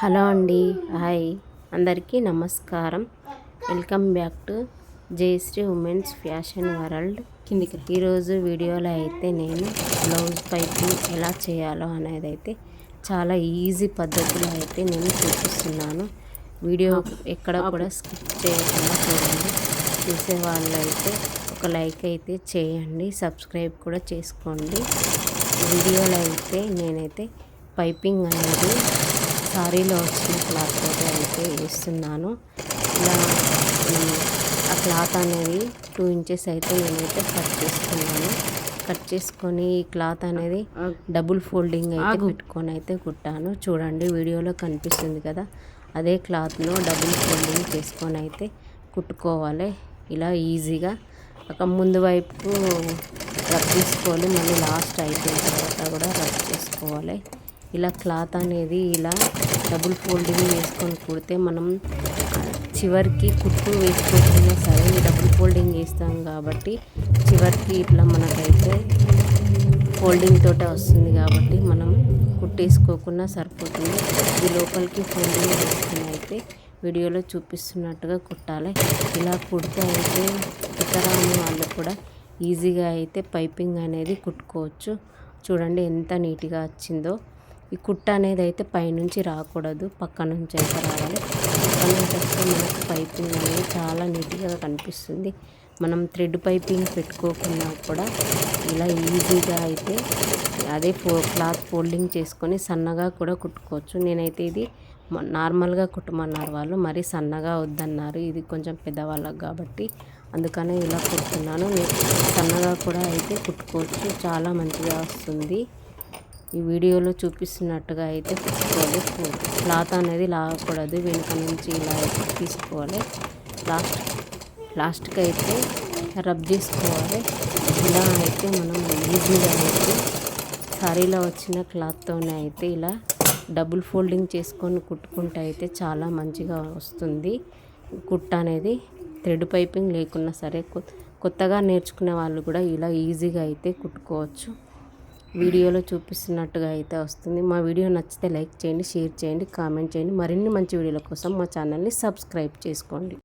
Hello అండి hi. అందరికీ నమస్కారం. Welcome back to Jayasree women's fashion world. కిందికి ఈరోజు వీడియోలో అయితే నేను బ్లౌజ్ పైపింగ్ ఎలా చేయాలో అనేది అయితే చాలా ఈజీ పద్ధతిలో అయితే నేను చూపిస్తున్నాను. వీడియో ఎక్కడ కూడా స్కిప్ చేయకుండా చూడండి. చూసే వాళ్ళు అయితే ఒక లైక్ అయితే చేయండి సబ్స్క్రైబ్ కూడా చేసుకోండి. వీడియోలో అయితే నేనైతే పైపింగ్ అనేది సారీలో వచ్చిన క్లాత్ తోటి అయితే వేస్తున్నాను. ఇలా ఆ క్లాత్ అనేది టూ ఇంచెస్ అయితే నేనైతే కట్ చేసుకున్నాను. కట్ చేసుకొని ఈ క్లాత్ అనేది డబుల్ ఫోల్డింగ్ అయితే పెట్టుకొని అయితే కుట్టాను. చూడండి వీడియోలో కనిపిస్తుంది కదా. అదే క్లాత్ను డబుల్ ఫోల్డింగ్ చేసుకొని అయితే కుట్టుకోవాలి. ఇలా ఈజీగా. ఒక ముందు వైపు రబ్ చేసుకోవాలి. మళ్ళీ లాస్ట్ అయిపోయిన తర్వాత కూడా రబ్ చేసుకోవాలి. ఇలా క్లాత్ అనేది ఇలా డబుల్ ఫోల్డింగ్ వేసుకొని కుడితే మనం చివరికి కుట్టు వేసుకోకుండా సరే డబుల్ ఫోల్డింగ్ వేస్తాం కాబట్టి చివరికి ఇట్లా మనకైతే ఫోల్డింగ్ తోటే వస్తుంది కాబట్టి మనం కుట్టేసుకోకుండా సరిపోతుంది. ఇది లోపలికి ఫోల్డింగ్ వేసుకుని అయితే వీడియోలో చూపిస్తున్నట్టుగా కుట్టాలి. ఇలా కుడితే అయితే కుట్టరాని వాళ్ళు కూడా ఈజీగా అయితే పైపింగ్ అనేది కుట్టుకోవచ్చు. చూడండి ఎంత నీట్గా వచ్చిందో. ఈ కుట్ట అనేది అయితే పైనుంచి రాకూడదు పక్క నుంచి అయితే రావాలి. పక్క నుంచి వస్తే మనకు పైపింగ్ అనేది చాలా నీట్గా కనిపిస్తుంది. మనం థ్రెడ్ పైపింగ్ పెట్టుకోకుండా కూడా ఇలా ఈజీగా అయితే అదే ఫో క్లాత్ ఫోల్డింగ్ చేసుకొని సన్నగా కూడా కుట్టుకోవచ్చు. నేనైతే ఇది నార్మల్గా కుట్టమన్నారు వాళ్ళు మరీ సన్నగా వద్దన్నారు. ఇది కొంచెం పెద్దవాళ్ళకి కాబట్టి అందుకనే ఇలా కుడుతున్నాను. నేను సన్నగా కూడా అయితే కుట్టుకోవచ్చు. చాలా మంచిగా వస్తుంది. ఈ వీడియోలో చూపిస్తున్నట్టుగా అయితే కుట్టుకోవాలి క్లాత్ అనేది లాగకూడదు. వెనుక నుంచి ఇలా అయితే తీసుకోవాలి. లాస్ట్ లాస్ట్కి అయితే రబ్ చేసుకోవాలి. ఇలా అయితే మనం ఈజీగా అయితే సారీలో వచ్చిన క్లాత్తోనే అయితే ఇలా డబుల్ ఫోల్డింగ్ చేసుకొని కుట్టుకుంటే అయితే చాలా మంచిగా వస్తుంది. కుట్ట అనేది థ్రెడ్ పైపింగ్ లేకున్నా సరే కొత్తగా నేర్చుకునే వాళ్ళు కూడా ఇలా ఈజీగా అయితే కుట్టుకోవచ్చు. వీడియోలో చూపిస్తున్నట్టుగా అయితే వస్తుంది. మా వీడియో నచ్చితే లైక్ చేయండి షేర్ చేయండి కామెంట్ చేయండి. మరిన్ని మంచి వీడియోల కోసం మా ఛానల్ని సబ్స్క్రైబ్ చేసుకోండి.